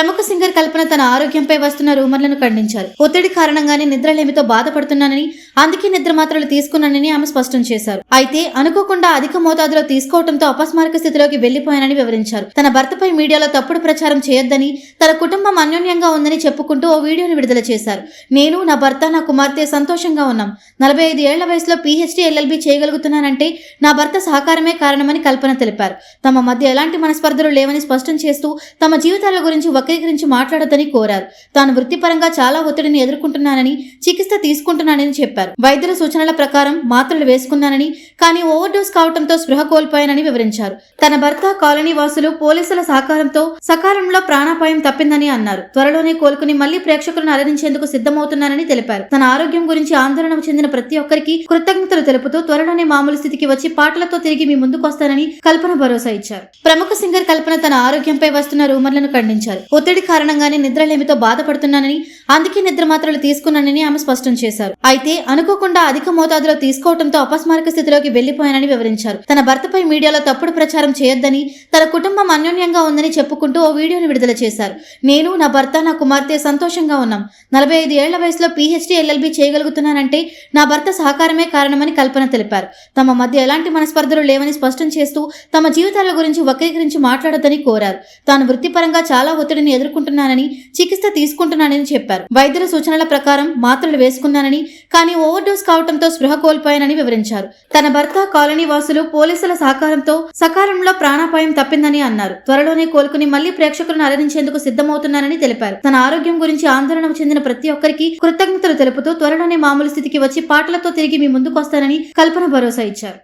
ప్రముఖ సింగర్ కల్పన తన ఆరోగ్యంపై వస్తున్న రూమర్లను ఖండించారు. ఒత్తిడి కారణంగానే నిద్రలేమితో బాధపడుతున్నానని అందుకే నిద్ర మాత్రలు తీసుకున్నానని ఆమె స్పష్టం చేశారు. అయితే అనుకోకుండా అధిక మోతాదులో తీసుకోవడంతో అపస్మారక స్థితిలోకి వెళ్ళిపోయానని వివరించారు. తన భర్తపై మీడియాలో తప్పుడు ప్రచారం చేయొద్దని తన కుటుంబం అన్యోన్యంగా ఉందని చెప్పుకుంటూ ఓ వీడియోను విడుదల చేశారు. నేను నా భర్త నా కుమార్తె సంతోషంగా ఉన్నాం. నలభై ఐదు ఏళ్ళ వయసులో పీహెచ్డీ ఎల్ఎల్బి చేయగలుగుతున్నానంటే నా భర్త సహకారమే కారణమని కల్పన తెలిపారు. తమ మధ్య ఎలాంటి మనస్పర్ధలు లేవని స్పష్టం చేస్తూ తమ జీవితాల గురించి ఒక వక్రీకరించి మాట్లాడొద్దని కోరారు. తాను వృత్తిపరంగా చాలా ఒత్తిడిని ఎదుర్కొంటున్నానని చికిత్స తీసుకుంటున్నానని చెప్పారు. వైద్యుల సూచనల ప్రకారం మాత్రలు వేసుకున్నానని కానీ ఓవర్ డోస్ కావడంతో స్పృహ కోల్పోయానని వివరించారు. తన భర్త కాలనీ వాసులు పోలీసుల సహకారంతో సకాలంలో ప్రాణాపాయం తప్పిందని అన్నారు. త్వరలోనే కోలుకుని మళ్ళీ ప్రేక్షకులను అలరించేందుకు సిద్ధమవుతున్నానని తెలిపారు. తన ఆరోగ్యం గురించి ఆందోళన చెందిన ప్రతి ఒక్కరికి కృతజ్ఞతలు తెలుపుతూ త్వరలోనే మామూలు స్థితికి వచ్చి పాటలతో తిరిగి మీ ముందుకు వస్తానని కల్పన భరోసా ఇచ్చారు. ప్రముఖ సింగర్ కల్పన తన ఆరోగ్యంపై వస్తున్న రూమర్లను ఖండించారు. ఒత్తిడి కారణంగానే నిద్రలేమితో బాధపడుతున్నానని అందుకే నిద్ర మాత్రలు తీసుకున్నానని ఆమె స్పష్టం చేశారు. అయితే అనుకోకుండా అధిక మోతాదులో తీసుకోవడంతో అపస్మారక స్థితిలోకి వెళ్ళిపోయానని వివరించారు. తన భర్తపై మీడియాలో తప్పుడు ప్రచారం చేయొద్దని తన కుటుంబం అన్యోన్యంగా ఉందని చెప్పుకుంటూ ఓ వీడియోను విడుదల చేశారు. నేను నా భర్త నా కుమార్తె సంతోషంగా ఉన్నాం. నలభై ఐదు ఏళ్ళ వయసులో పీహెచ్డీ ఎల్ఎల్బి చేయగలుగుతున్నానంటే నా భర్త సహకారమే కారణమని కల్పన తెలిపారు. తమ మధ్య ఎలాంటి మనస్పర్ధలు లేవని స్పష్టం చేస్తూ తమ జీవితాల గురించి వక్రీకరించి మాట్లాడొద్దని కోరారు. తాను వృత్తిపరంగా చాలా ఒత్తిడి ఒత్తిడిని ఎదుర్కొంటున్నానని చికిత్స తీసుకుంటున్నానని చెప్పారు. వైద్యుల సూచనల ప్రకారం మాత్రలు వేసుకున్నానని కానీ ఓవర్ డోస్ కావడంతో స్పృహ కోల్పోయానని వివరించారు. తన భర్త కాలనీ వాసులు పోలీసుల సహకారంతో సకాలంలో ప్రాణాపాయం తప్పిందని అన్నారు. త్వరలోనే కోలుకుని మళ్ళీ ప్రేక్షకులను అలరించేందుకు సిద్ధమవుతున్నానని తెలిపారు. తన ఆరోగ్యం గురించి ఆందోళన చెందిన ప్రతి ఒక్కరికి కృతజ్ఞతలు తెలుపుతూ త్వరలోనే మామూలు స్థితికి వచ్చి పాటలతో తిరిగి మీ ముందుకు వస్తానని కల్పన భరోసా ఇచ్చారు.